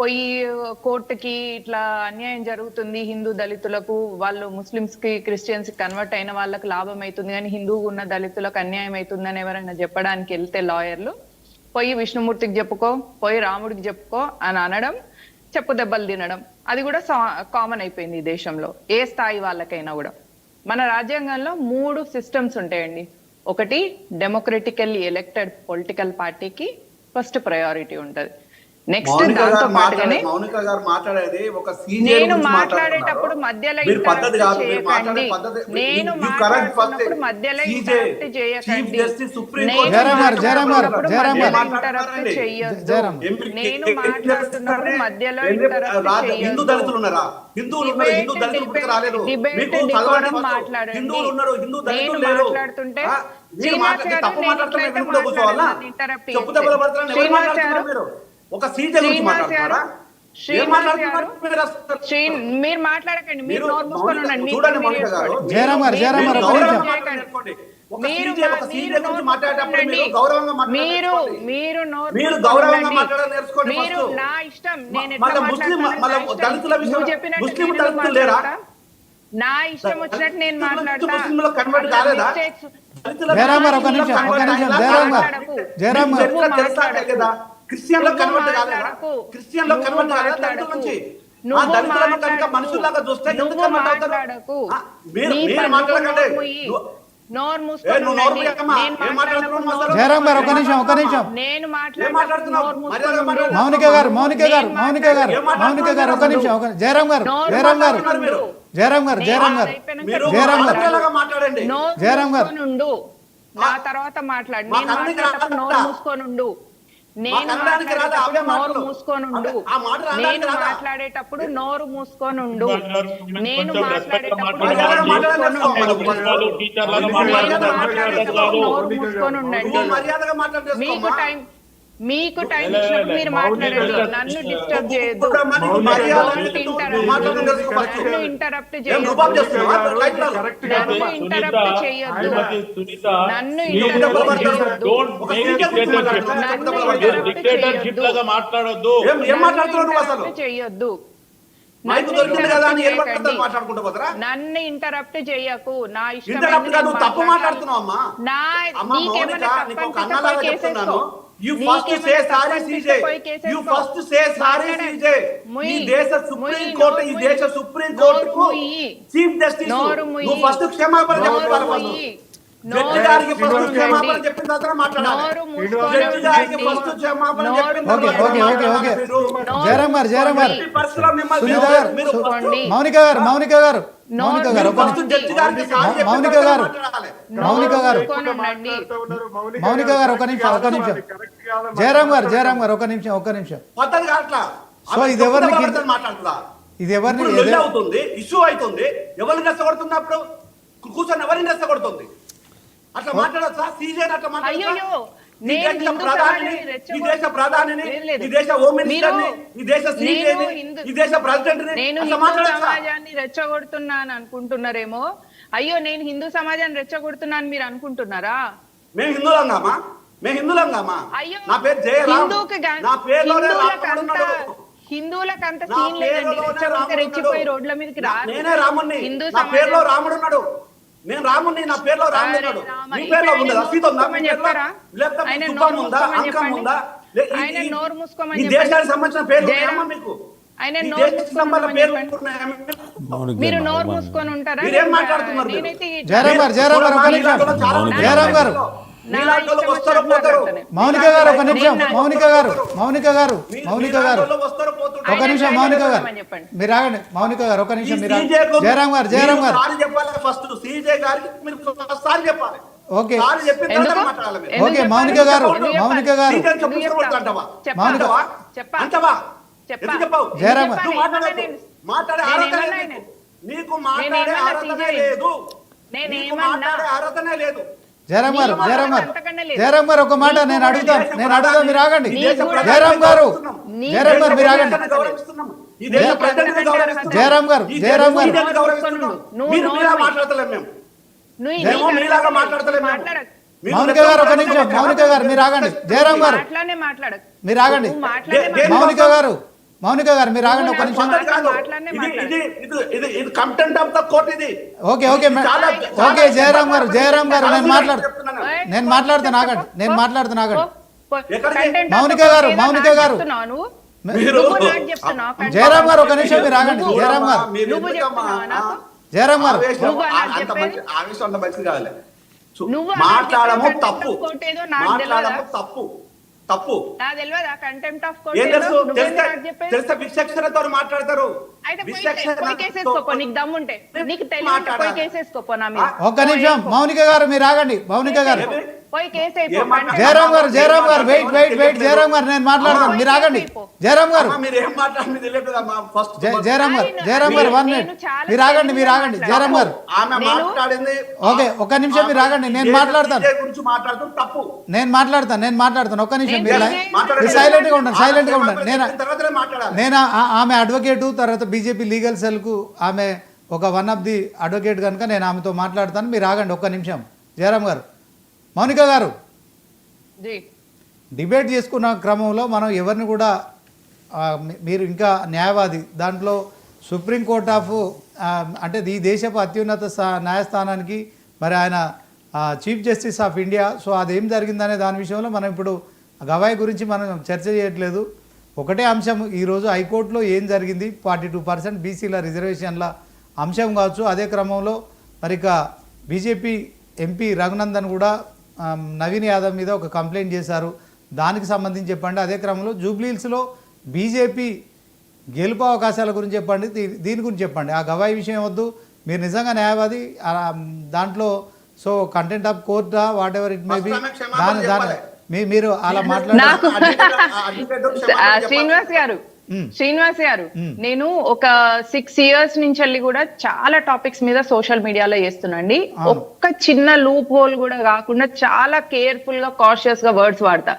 పోయి కోర్టుకి ఇట్లా అన్యాయం జరుగుతుంది. హిందూ దళితులకు వాళ్ళు ముస్లిమ్స్కి క్రిస్టియన్స్ కన్వర్ట్ అయిన వాళ్ళకి లాభం అవుతుంది కానీ హిందూ ఉన్న దళితులకు అన్యాయం అవుతుందని ఎవరైనా చెప్పడానికి వెళ్తే లాయర్లు పోయి విష్ణుమూర్తికి చెప్పుకో పోయి రాముడికి చెప్పుకో అని అనడం చెప్పు దెబ్బలు తినడం. అది కూడా కామన్ అయిపోయింది ఈ దేశంలో. ఏ స్థాయి వాళ్ళకైనా కూడా. మన రాజ్యాంగంలో మూడు సిస్టమ్స్ ఉంటాయండి. ఒకటి డెమోక్రటికల్లీ ఎలెక్టెడ్ పొలిటికల్ పార్టీకి ఫస్ట్ ప్రయారిటీ ఉంటుంది. నెక్స్ట్ దాంతో పాటుగానే మౌనిక గారు మాట్లాడేది ఒక సీజన్ నేను మాట్లాడేటప్పుడు మాట్లాడుతున్నారు. మధ్యలో మీరు పద్ధతి కాదు మీరు మాట్లాడే చేయకండి. పద్ధతి నేను. మాట్లాడుతున్నప్పుడు మధ్యలో Chief చేయకండి. మాట్లాడండి. చేయొద్దు. నేను మాట్లాడుతున్నప్పుడు మధ్యలో చేయొద్దు. హిందూ దళితులు ఉన్నారా హిందువులు ఉన్నారు హిందూ దళితులు పుట్టుక రాలేదు మీకు first. మాట్లాడండి. హిందువులు ఉన్నారు హిందూ దళితులు లేరు మాట్లాడుతుంటే తప్పు నేను మాట్లాడుతున్నా ఎట్లయితే వినుకుంటూ కూర్చోవాలా చెప్పు. దెబ్బలు పడుతున్నా ఎవరు శ్రీనివాస్ మాట్లాడుతున్నారు గారు, మీరు ఒక సీజన్ గురించి మాట్లాడుతున్నారా? మీరు మాట్లాడకండి మీరు నోరు మూసుకొని ఉండండి. జయరామ్ గారు, జయరామ్ గారు. నా ఇష్టం నేను ఎట్లా మళ్ళా ముస్లిం మాట్లాడతానో మళ్ళా నా ఇష్టం. వచ్చినట్టు నేను మాట్లాడతా. క్రిస్టియన్లో కన్వర్ట్ కాలేదా. క్రిస్టియన్లో కన్వర్ట్ కాలేదా. దళితుల నుంచి? ఆ నువ్వు దళితులను కనుక. మనుషుల్లాగా చూస్తే ఎందుకు కన్వర్ట్ అవుతారు? మీరు నీ మీరు మాట్లాడకండి. గారు, ఒక నిమిషం, ఒక నిమిషం. మౌనిక గారు మౌనిక గారు మౌనిక గారు మౌనిక గారు ఒక నిమిషం ఒక జయరామ్ గారు నోరు జయరామ్ గారు. జయరామ్ గారు జయరామ్ గారు మీరు జయరామ్ గారు. జయరామ్ గారు. నా తర్వాత మాట్లాడు. నేను మాట్లాడేటప్పుడు? నోరు మూసుకొని ఉండు. నేను? మాట్లాడేటప్పుడు నోరు. మూసుకొని ఉండు నేను? మాట్లాడేటప్పుడు నోరు మూసుకొని ఉండండి మీకు టైం మీకు టైం ఇచ్చినప్పుడు మీరు మాట్లాడండి. నన్ను డిస్టర్బ్ చేయొద్దు. నన్ను ఇంటరప్ట్ చేయొద్దు. నన్ను ఇంటరప్ట్ చేయొద్దు. నన్ను interrupt చేయొద్దు. నన్ను చేయొద్దు. ఇంటరప్ట్ చేయకు. నా ఇష్టం ఇంటరప్ట్ తప్పు మాట్లాడుతున్నావు అమ్మా. నా నీకేమైనా చెప్తున్నాను కేసేసుకో. You first say sorry CJ. You first say sorry. CJ. ఈ దేశ సుప్రీం కోర్టు ఈ దేశ. సుప్రీం కోర్టుకు. Chief justice. నువ్వు ఫస్ట్ క్షమాపణ చెప్పాలి ముయ్. జడ్జి గారికి ఫస్ట్ క్షమాపణ. చెప్పిన తర్వాత మాట్లాడాలి జడ్జి గారికి. ఫస్ట్ చెప్పిన తర్వాత. మౌనిక గారు మౌనిక గారు మౌనిక గారు మౌనిక గారు. మౌనిక గారు మూసుకొని ఉండండి. మౌనిక గారు. ఒక నిమిషం ఒక నిమిషం. జయరామ్ గారు జయరామ్ గారు ఒక నిమిషం ఒక నిమిషం. సో ఇది ఎవరిని ఇది ఎవరిని అవుతుంది ఇష్యూ అవుతుంది ఎవరిని అప్పుడు కూర్చొని ఎవరిని రెచ్చగొడుతుంది అట్లా మాట్లాడచ్చా? సీజే అట్లా మాట్లాడచ్చా? ఈ దేశ ప్రధానిని సమాజాన్ని రెచ్చగొడ- ఈ దేశ ప్రధానిని లేదు, లేదు. ఈ దేశ హోమ్ మినిస్టర్ మీరు- ఈ దేశ సీజేని నేను హిందూ- ఈ దేశ ప్రెసిడెంట్ నేను అట్లా హిందూ మాట్లాడచ్చా సమాజాన్ని రెచ్చగొడుతున్నాను అనుకుంటున్నారేమో? అయ్యో నేను హిందూ సమాజాన్ని రెచ్చగొడుతున్నాను మీరు అనుకుంటున్నారా? మేము హిందువులంగామా మేము హిందువులంగామా అయ్యో నా పేరు జయరామ్. నా పేరులోనే హిందువులకు రాముడు అంత ఉన్నాడు. హిందువులకు అంత నా సీన్ లేదండి. రెచ్చిపోయి. రోడ్ల మీదకి నేనే రాముణ్ణి. హిందూ నా పేరులో రాముడు ఉన్నాడు. నేను రాముణ్ణి నా పేరులో రాముడు ఈ పేరులో నోరు సీత ఉందా? లేకపోతే నోరు ఉందా? అంకం. ఉందా? ఈ-. దేశానికి సంబంధించిన పేర్లు. ఉన్నాయమ్మా మీకు? మీరు నోరు మూసుకొని ఉంటారా? నా. మౌనిక గారు ఒక నిమిషం. మౌనిక గారు మౌనిక గారు మౌనిక గారు. ఒక నిమిషం మౌనిక గారు. మీరు ఆగండి మౌనిక గారు ఒక నిమిషం మీరు జయరామ్ గారు జయరామ్ గారు సారీ చెప్పాలి ఫస్ట్ సీజే గారికి మీరు సారీ చెప్పాలి ఓకే. సారీ చెప్పిన తర్వాత ఎందుకు? మాట్లాడాలి మీరు. ఎందుకు ఓకే? మౌనిక గారు? మౌనిక గారు? అంటావా? చెప్పావు? జయరామ్ మాట్లాడే అర్హత నీకు. మాట్లాడే అర్హతనే? లేదు నేను నీకు ఏమన్నా? మాట్లాడే అర్హతనే లేదు జయరామ్ గారు జయరామ్ గారు. జయరామ్ గారు ఒక మాట నేను అడుగుతాను నేను అడుగుతాను మీరు ఆగండి. జయరామ్ గారు జయరామ్ గారు మీరు ఆగండి. జయరామ్ గారు, జయరామ్ గారు. మౌనిక గారు ఒక నిమిషం మౌనిక గారు మీరు ఆగండి. జయరామ్ గారు మీరు ఆగండి. మౌనిక? గారు మౌనిక గారు మీరు ఆగండి ఒక నిమిషం. Okay okay okay Jayaram garu Jayaram గారు నేను మాట్లాడు నేను మాట్లాడుతాను ఆగండి నేను మాట్లాడుతాను ఆగండి. మౌనిక గారు, మౌనిక నాకు గారు. జయరామ్ గారు ఒక నిమిషం మీరు ఆగండి నువ్వు- జయరామ్ గారు? జయరామ్ గారు. మాట్లాడము తప్పు. మాట్లాడము? తప్పు. తప్పు. తెలిస్తే విచక్షణతో మాట్లాడతారు. ఒక్క నిమిషం. మౌనిక గారు మీరు ఆగండి. మౌనిక గారు. జయరామ్ గారు జయరామ్ గారు వెయిట్ వెయిట్ వెయిట్. జయరామ్ గారు నేను మాట్లాడతాను. మీరు ఆగండి. జయరామ్ గారు. జయరామ్ గారు జయరామ్ గారు వన్ మినిట్ మీరు ఆగండి మీరు ఆగండి. జయరామ్ గారు. ఆమె నేను- మాట్లాడింది. ఓకే, ఒక్క నిమిషం మీరు ఆగండి, నేను మాట్లాడతాను. నేను మాట్లాడతాను నేను మాట్లాడతాను. ఒక్క నిమిషం. మీరు లై- మాట్లాడండి. మీరు సైలెంట్గా ఉండండి సైలెంట్గా ఉండండి. నేను చెప్పిన తర్వాతనే మాట్లాడాలి. నేను ఆ- ఆమె అడ్వకేటు తర్వాత బీజేపీ లీగల్ సెల్కు ఆమె ఒక వన్ ఆఫ్ ది అడ్వకేట్ కనుక నేను ఆమెతో మాట్లాడతాను. మీరు ఆగండి ఒక్క నిమిషం. జయరామ్ గారు మౌనిక గారు. డిబేట్ చేసుకున్న క్రమంలో మనం ఎవరిని కూడా మీరు ఇంకా న్యాయవాది. దాంట్లో సుప్రీంకోర్ట్ ఆఫ్ అంటే ఈ దేశపు అత్యున్నత స్థా- న్యాయస్థానానికి మరి ఆయన ఆ, chief justice of India. So అదేం జరిగిందనే దాని విషయంలో మనం ఇప్పుడు గవాయి గురించి మనం చర్చ చేయట్లేదు. ఒకటే అంశం ఈరోజు హైకోర్టులో ఏం జరిగింది? ఫార్టీ టూ పర్సెంట్ బీసీల రిజర్వేషన్ల అంశం కావచ్చు. అదే క్రమంలో మరి ఇక బీజేపీ ఎంపీ రఘునందన్ కూడా నవీన్ యాదవ్ మీద ఒక కంప్లైంట్ చేశారు. దానికి సంబంధించి చెప్పండి. అదే క్రమంలో జూబ్లీహిల్స్లో బీజేపీ గెలుపు అవకాశాల గురించి చెప్పండి. దీని గురించి చెప్పండి. ఆ గవాయి విషయం వద్దు. మీరు నిజంగా న్యాయవాది దాంట్లో సో కంటెంట్ ఆఫ్ కోర్టా whatever it may be దాని దాని మీరు అలా నాకు. శ్రీనివాస్ గారు. శ్రీనివాస్ గారు. నేను ఒక సిక్స్ ఇయర్స్ నుంచి వెళ్ళి కూడా చాలా టాపిక్స్ మీద సోషల్ మీడియాలో చేస్తున్నాండి. ఒక్క చిన్న లూప్ హోల్ కూడా కాకుండా చాలా కేర్ఫుల్గా కాషియస్గా వర్డ్స్ వాడతా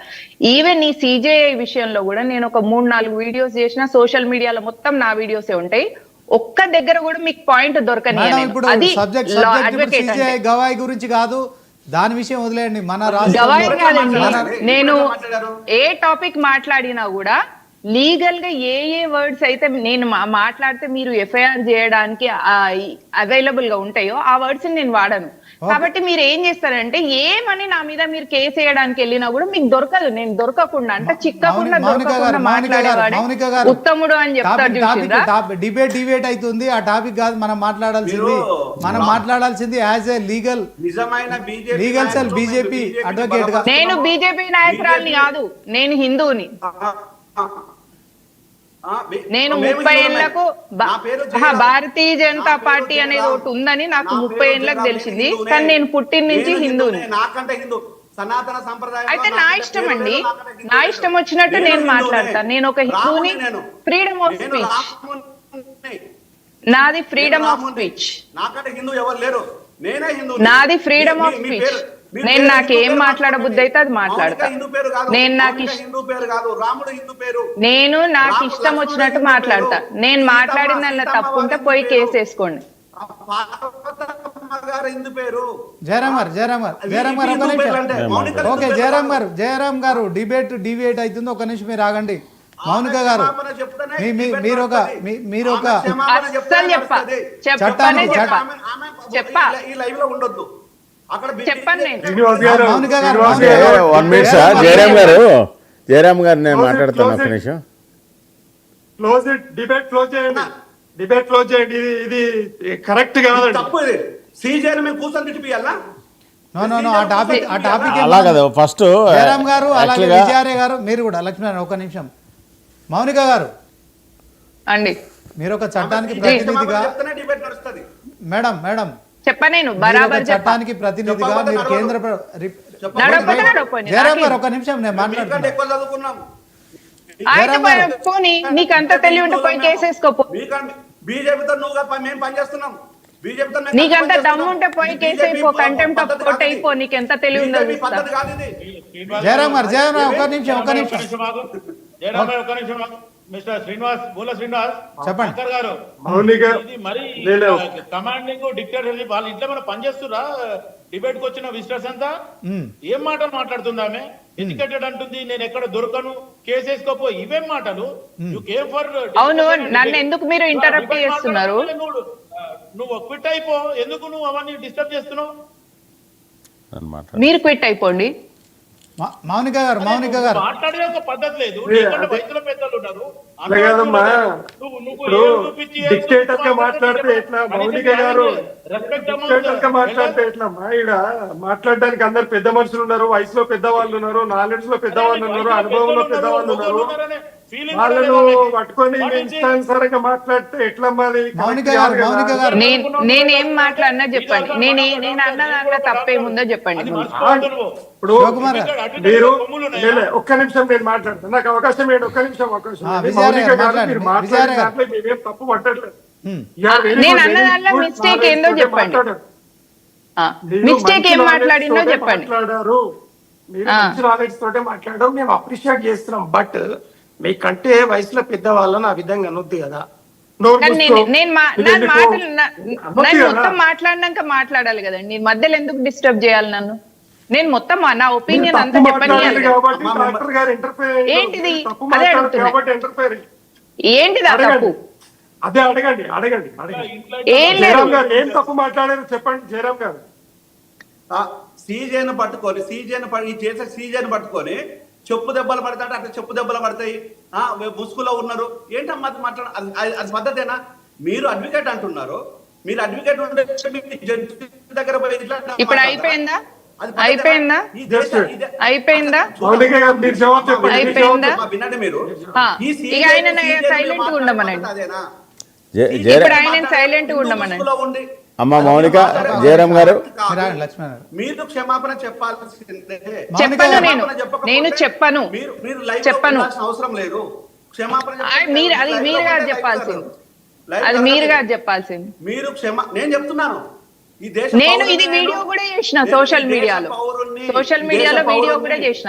ఈవెన్ ఈ సిజేఐ విషయంలో కూడా నేను ఒక మూడు నాలుగు వీడియోస్ చేసిన సోషల్ మీడియాలో మొత్తం నా వీడియోసే ఉంటాయి ఒక్క దగ్గర కూడా మీకు పాయింట్ దొరకని అది. గవాయి గురించి కాదు దాని విషయం వదిలేయండి. మన మన- నేను? ఏ టాపిక్ మాట్లాడినా కూడా లీగల్గా ఏ ఏ వర్డ్స్ అయితే నేను మా- మాట్లాడితే మీరు ఎఫ్ఐఆర్ చేయడానికి అవైలబుల్గా ఉంటాయో ఆ వర్డ్స్ నేను వాడను. కాబట్టి మీరు ఏం చేస్తారంటే ఏమని నా మీద మీరు కేసు వేయడానికి వెళ్ళినా కూడా మీకు దొరకదు. నేను దొరకకుండా అంటే చిక్కకుండా దొరకకుండా మాట్లాడేవాడే ఉత్తముడు అని చెప్తారు టాపిక్ డిబేట్ డిబేట్ అవుతుంది ఆ టాపిక్ కాదు మనం మాట్లాడాల్సింది. మనం మాట్లాడాల్సింది యాజ్ ఏ లీగల్ నిజమైన బీజేపీ లీగల్ సెల్ బీజేపీ అడ్వకేట్గా నేను బీజేపీ నాయకురాల్ని కాదు నేను హిందువుని. నేను ముప్పై ఏళ్ళకు భారతీయ జనతా పార్టీ అనేది ఒకటి ఉందని నాకు ముప్పై ఏళ్ళకి తెలిసింది. కానీ నేను పుట్టిన నుంచి హిందూ. సనాతన సంప్రదాయం అయితే నా ఇష్టం అండి. నా ఇష్టం వచ్చినట్టు నేను మాట్లాడతాను. నేను ఒక హిందువుని ఫ్రీడమ్ ఆఫ్ స్పీచ్ నాది ఫ్రీడమ్ ఆఫ్ స్పీచ్ నాకంటే హిందూ ఎవరు లేరు. నేనే హిందూ నాది freedom of speech. నేను నాకు ఏం మాట్లాడబుద్ధి అయితే అది మాట్లాడతా. హిందూ పేరు కాదు. నేను నాకు మౌనిక ఇష్ట- హిందూ పేరు కాదు. రాముడు హిందూ పేరు. నేను నాకు ఇష్టం వచ్చినట్టు మాట్లాడతా. నేను. మాట్లాడిందన్న సీతమ్మ తప్పు ఉంటే పోయి కేసు. వేసుకోండి జయరామ్ గారు జయరామ్ గారు జయరామ్ గారు ఒక నిమిషం. ఓకే పేరు జయరామ్. గారు జయరామ్ గారు డిబేట్ డిబేట్ అవుతుంది. ఒక నిమిషం మీరు ఆగండి. మౌనిక గారు మీరు ఒక మీరు ఒక చెప్పా. చెప్పా. ఈ లైవ్లో ఉండొద్దు. గారు. One minute sir Jayaram garu. Jayaram గారు నేను మాట్లాడతాను ఒక్క నిమిషం. క్లోజ్ ఇట్ డిబేట్ క్లోజ్ చేయండి డిబేట్ క్లోజ్ చేయండి. ఇది ఇది కరెక్ట్ కాదండి. తప్పు ఇది. సీజేని మేము కూర్చొని తిట్టిపియాలా నో నో నో ఆ టాపిక్ ఆ టాపిక్ అలా కదా. ఫస్ట్ జయరామ్ గారు అలాగే విజయారే గారు మీరు కూడా లక్ష్మీనారాయణ ఒక నిమిషం. మౌనిక గారు అండి. మీరు ఒక చట్టానికి ప్రతినిధిగా మేడం మేడం చెప్పా నేను బరాబర్ చట్టానికి ప్రతినిధిగా మీరు. కేంద్ర జయరామ్ ఒక నిమిషం నేను మీకంటే మాట్లాడుతున్నా. ఎక్కువ చదువుకున్నాం అయితే జయరామ్ గారు. పోనీ నీకు అంత తెలివి ఉంటే పోయి కేసేసుకోపో మీకంటే బీజేపీతో నువ్వు మేము పనిచేస్తున్నాం. నీకంత. దమ్ము ఉంటే పోయి కేసు అయిపో కంటెంప్ట్ ఆఫ్ పద్ధతి కోర్ట్ కాదు అయిపో ఇది. నీకు ఎంత తెలివి ఉందో గారు జయరామ్ గారు ఒక నిమిషం ఒక నిమిషం. మిస్టర్ శ్రీనివాస్ బూల శ్రీనివాస్ చెప్పండి. శంకర్ గారు. ఇది మరి కమాండింగ్ డిక్టేటర్షిప్ వాళ్ళ ఇంట్లో మనం పనిచేస్తురా డిబేట్కి వచ్చిన విజిటర్స్ అంతా. ఏం మాటలు మాట్లాడుతుందా ఆమె? ఎడ్యుకేటెడ్ అంటుంది నేను ఎక్కడ దొరకను కేసు వేసుకోపో ఇవేం మాటలు? యు కేమ్ ఫర్ అవును, నన్ను ఎందుకు మీరు interrupt చేస్తున్నారు? నువ్వు క్విట్ అయిపో ఎందుకు నువ్వు అవన్నీ డిస్టర్బ్ చేస్తున్నావు? మీరు క్విట్ అయిపోండి. మౌనిక గారు మౌనిక గారు. మాట్లాడే ఒక పద్ధతి లేదు. పెద్దలు ఉన్నారు. ఇప్పుడు గా మాట్లాడితే ఎట్లా? మౌనిక గారు గా మాట్లాడితే. ఎట్లమ్మా? ఈడ మాట్లాడడానికి అందరు పెద్ద మనుషులు ఉన్నారు వయసులో పెద్దవాళ్ళు ఉన్నారు నాలెడ్జ్లో పెద్దవాళ్ళు ఉన్నారు అనుభవంలో పెద్దవాళ్ళు ఉన్నారు. వాళ్ళను పట్టుకొని మాట్లాడితే గారు. నేను మాట్లాడినా చెప్పండి. నేను నేను అన్న దాంట్లో తప్పేముందో చెప్పండి. ఇప్పుడు మీరు ఒక్క నిమిషం నేను మాట్లాడతాను. నాకు అవకాశం ఏంటి ఒక్క నిమిషం గారు మాట్లాడండి. మీరు. దాంట్లో తప్పు పట్టట్లేదు. నేను అన్న దాంట్లో knowledge ఏందో చెప్పండి. మీరు మిస్టేక్ ఏం మాట్లాడిందో తోటే చెప్పండి. మాట్లాడారు. మీరు. మంచి నాలెడ్జ్ తోటే మాట్లాడడం మేము అప్రిషియేట్ చేస్తున్నాం. బట్ మీకంటే వయసులో పెద్దవాళ్ళని ఆ విధంగా అనొద్దు కదా. నేను. మొత్తం మాట్లాడినాక మాట్లాడాలి కదండి. నేను మధ్యలో ఎందుకు డిస్టర్బ్ చేయాలి నన్ను? నేను మొత్తం నా ఒపీనియన్ అంతా ఇంటర్ఫేర్ ఏంటిది? తప్పు అదే అడుగుతున్నా. ఏంటిది ఆ తప్పు? అదే అడగండి అడగండి అడగండి. ఏం లేదు. జయరామ్ గారు ఏం తప్పు మాట్లాడారు చెప్పండి జయరామ్ గారు. సీజేను పట్టుకొని సీజేను ఈ చేసే సీజేను పట్టుకొని చెప్పు దెబ్బలు పడతాడు అట్లా చెప్పు దెబ్బలు పడతాయి. ఆ ముసుగులో ఉన్నారు. ఏంటమ్మా అది మాట్లాడ అది- పద్ధతేనా? మీరు అడ్వకేట్ అంటున్నారు. మీరు అడ్వకేట్ జడ్జి దగ్గర పోయి ఇప్పుడు? అయిపోయిందా? అయిపోయిందా? అయిపోయిందా? అయిపోయిందా? వినండి మీరు. ఇక ఆయన ఉండమనండి. జయరా- ఇప్పుడు ఆయన హిందూ ఉండమనండి. అమ్మా మౌనిక, జయరామ్ గారు. మీరు క్షమాపణ చెప్పాల్సిందే చెప్పను. నేను నేను చెప్పను మీరు మీరు లైవ్ చెప్పను. చెప్పాల్సిన అవసరం లేదు క్షమాపణ. మీరు అది మీరు కాదు చెప్పాల్సింది అది. మీరు కాదు చెప్పాల్సింది మీరు క్షమ నేను చెప్తున్నాను ఈ దేశ నేను ఇది వీడియో కూడా చేసిన సోషల్ మీడియాలో సోషల్ మీడియాలో వీడియో. కూడా చేసిన